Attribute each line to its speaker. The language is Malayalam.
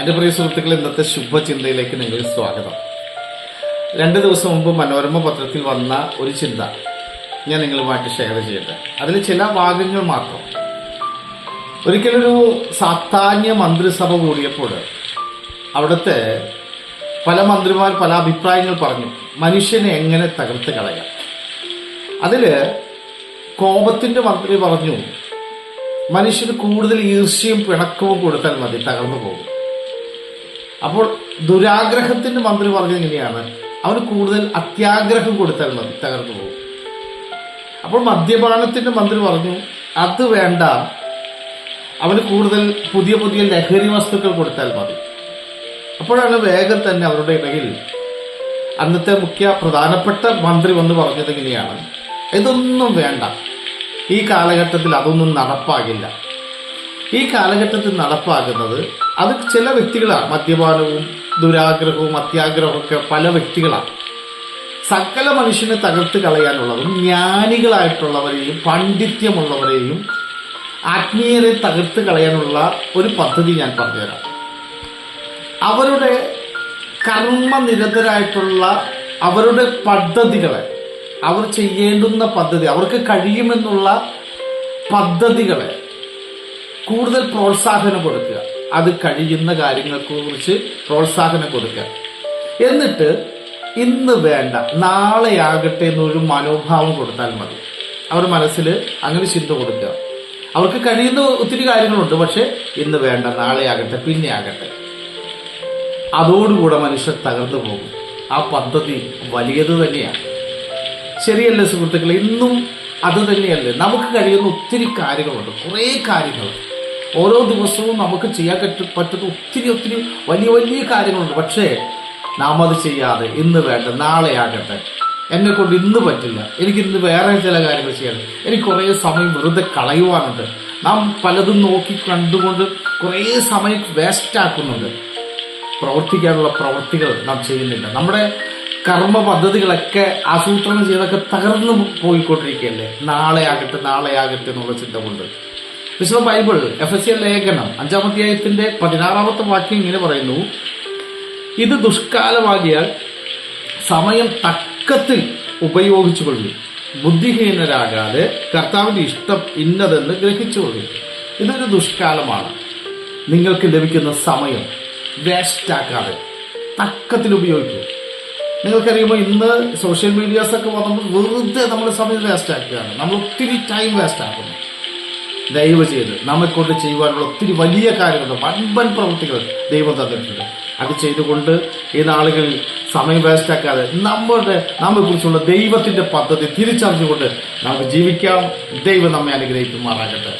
Speaker 1: എൻ്റെ പ്രിയ സുഹൃത്തുക്കൾ ഇന്നത്തെ ശുഭചിന്തയിലേക്ക് നിങ്ങൾ സ്വാഗതം രണ്ട് ദിവസം മുമ്പ് മനോരമ പത്രത്തിൽ വന്ന ഒരു ചിന്ത ഞാൻ നിങ്ങളുമായിട്ട് ഷെയർ ചെയ്യട്ടെ അതിൽ ചില ഭാഗങ്ങൾ മാത്രം ഒരിക്കലൊരു സാത്താന്യ മന്ത്രിസഭ കൂടിയപ്പോൾ അവിടുത്തെ പല മന്ത്രിമാർ പല അഭിപ്രായങ്ങൾ പറഞ്ഞു മനുഷ്യനെ എങ്ങനെ തകർത്ത് കളയാം അതിൽ കോപത്തിൻ്റെ മന്ത്രി പറഞ്ഞു മനുഷ്യന് കൂടുതൽ ഈർഷ്യയും പിണക്കവും കൊടുത്താൽ മതി തകർന്നു പോകും അപ്പോൾ ദുരാഗ്രഹത്തിന് മന്ത്രി പറഞ്ഞത് എങ്ങനെയാണ് അവന് കൂടുതൽ അത്യാഗ്രഹം കൊടുത്താൽ മതി തകർന്നു പോകും അപ്പോൾ മദ്യപാനത്തിൻ്റെ മന്ത്രി പറഞ്ഞു അത് വേണ്ട അവന് കൂടുതൽ പുതിയ പുതിയ ലഹരി വസ്തുക്കൾ കൊടുത്താൽ മതി അപ്പോഴാണ് വേഗം തന്നെ അവരുടെ ഇടയിൽ അന്നത്തെ മുഖ്യ പ്രധാനപ്പെട്ട മന്ത്രി വന്ന് പറഞ്ഞത് എങ്ങനെയാണ് ഇതൊന്നും വേണ്ട ഈ കാലഘട്ടത്തിൽ അതൊന്നും നടപ്പാകില്ല ഈ കാലഘട്ടത്തിൽ നടപ്പാകുന്നത് അത് ചില വ്യക്തികളാണ് മദ്യപാനവും ദുരാഗ്രഹവും അത്യാഗ്രഹവും ഒക്കെ പല വ്യക്തികളാണ് സകല മനുഷ്യനെ തകർത്ത് കളയാനുള്ളതും ജ്ഞാനികളായിട്ടുള്ളവരെയും പാണ്ഡിത്യമുള്ളവരെയും ആത്മീയരെ തകർത്ത് കളയാനുള്ള ഒരു പദ്ധതി ഞാൻ പറഞ്ഞുതരാം അവരുടെ കർമ്മനിരതരായിട്ടുള്ള അവരുടെ പദ്ധതികളെ അവർ ചെയ്യേണ്ടുന്ന പദ്ധതി അവർക്ക് കഴിയുമെന്നുള്ള പദ്ധതികളെ കൂടുതൽ പ്രോത്സാഹനം കൊടുക്കുക അത് കഴിയുന്ന കുറിച്ച് പ്രോത്സാഹനം കൊടുക്കുക എന്നിട്ട് ഇന്ന് വേണ്ട നാളെ ആകട്ടെ എന്നൊരു മനോഭാവം കൊടുത്താൽ മതി അവർ മനസ്സിൽ അങ്ങനെ ചിന്ത കൊടുക്കുക അവർക്ക് കഴിയുന്ന ഒത്തിരി കാര്യങ്ങളുണ്ട് പക്ഷെ ഇന്ന് വേണ്ട നാളെ ആകട്ടെ പിന്നെ ആകട്ടെ അതോടുകൂടെ മനുഷ്യർ തകർന്നു പോകും ആ പദ്ധതി വലിയത് തന്നെയാണ് ശരിയല്ലേ സുഹൃത്തുക്കളെ ഇന്നും അത് തന്നെയല്ലേ നമുക്ക് കഴിയുന്ന ഒത്തിരി കാര്യങ്ങളുണ്ട് കുറേ കാര്യങ്ങളുണ്ട് ഓരോ ദിവസവും നമുക്ക് ചെയ്യാൻ പറ്റുന്ന ഒത്തിരി ഒത്തിരി വലിയ വലിയ കാര്യങ്ങളുണ്ട് പക്ഷേ നാം അത് ചെയ്യാതെ ഇന്ന് വേണ്ട നാളെ ആകട്ടെ എന്നെ കൊണ്ട് ഇന്ന് പറ്റില്ല എനിക്ക് വേറെ ചില കാര്യങ്ങൾ ചെയ്യണം എനിക്ക് കുറേ സമയം വെറുതെ കളയുവാനുണ്ട് നാം പലതും നോക്കി കണ്ടുകൊണ്ട് കുറേ സമയം വേസ്റ്റാക്കുന്നുണ്ട് പ്രവർത്തിക്കാനുള്ള പ്രവൃത്തികൾ നാം ചെയ്യുന്നില്ല നമ്മുടെ കർമ്മ പദ്ധതികളൊക്കെ ആസൂത്രണം ചെയ്തൊക്കെ തകർന്നു പോയിക്കൊണ്ടിരിക്കുകയല്ലേ നാളെ ആകട്ടെ നാളെ ആകട്ടെ എന്നുള്ള ചിന്ത കൊണ്ട് വിശുദ്ധ ബൈബിൾ എഫ് എസ് എൽ ലേഖനം അഞ്ചാമധ്യായത്തിന്റെ പതിനാറാമത്തെ വാക്യം ഇങ്ങനെ പറയുന്നു ഇത് ദുഷ്കാലമാകിയാൽ സമയം തക്കത്തിൽ ഉപയോഗിച്ചു കൊള്ളു ബുദ്ധിഹീനരാകാതെ കർത്താവിന്റെ ഇഷ്ടം ഇന്നതെന്ന് കൊള്ളു ഇതൊരു ദുഷ്കാലമാണ് നിങ്ങൾക്ക് ലഭിക്കുന്ന സമയം വേസ്റ്റാക്കാതെ തക്കത്തിൽ ഉപയോഗിക്കുക നിങ്ങൾക്കറിയുമ്പോൾ ഇന്ന് സോഷ്യൽ മീഡിയാസൊക്കെ വന്നപ്പോൾ വെറുതെ നമ്മൾ സമയം വേസ്റ്റാക്കുകയാണ് ആക്കുകയാണ് നമ്മൾ ഒത്തിരി ടൈം വേസ്റ്റാക്കുന്നു ആക്കുന്നു ദയവ് ചെയ്ത് നമ്മെക്കൊണ്ട് ചെയ്യുവാനുള്ള ഒത്തിരി വലിയ കാര്യങ്ങളുണ്ട് വൻപൻ പ്രവൃത്തികൾ ദൈവം തന്നിട്ടുണ്ട് അത് ചെയ്തുകൊണ്ട് ഈ നാളുകളിൽ സമയം വേസ്റ്റാക്കാതെ നമ്മുടെ കുറിച്ചുള്ള ദൈവത്തിൻ്റെ പദ്ധതി തിരിച്ചറിഞ്ഞുകൊണ്ട് നമുക്ക് ജീവിക്കാം ദൈവം നമ്മെ അനുഗ്രഹിക്കുമാറാകട്ടെ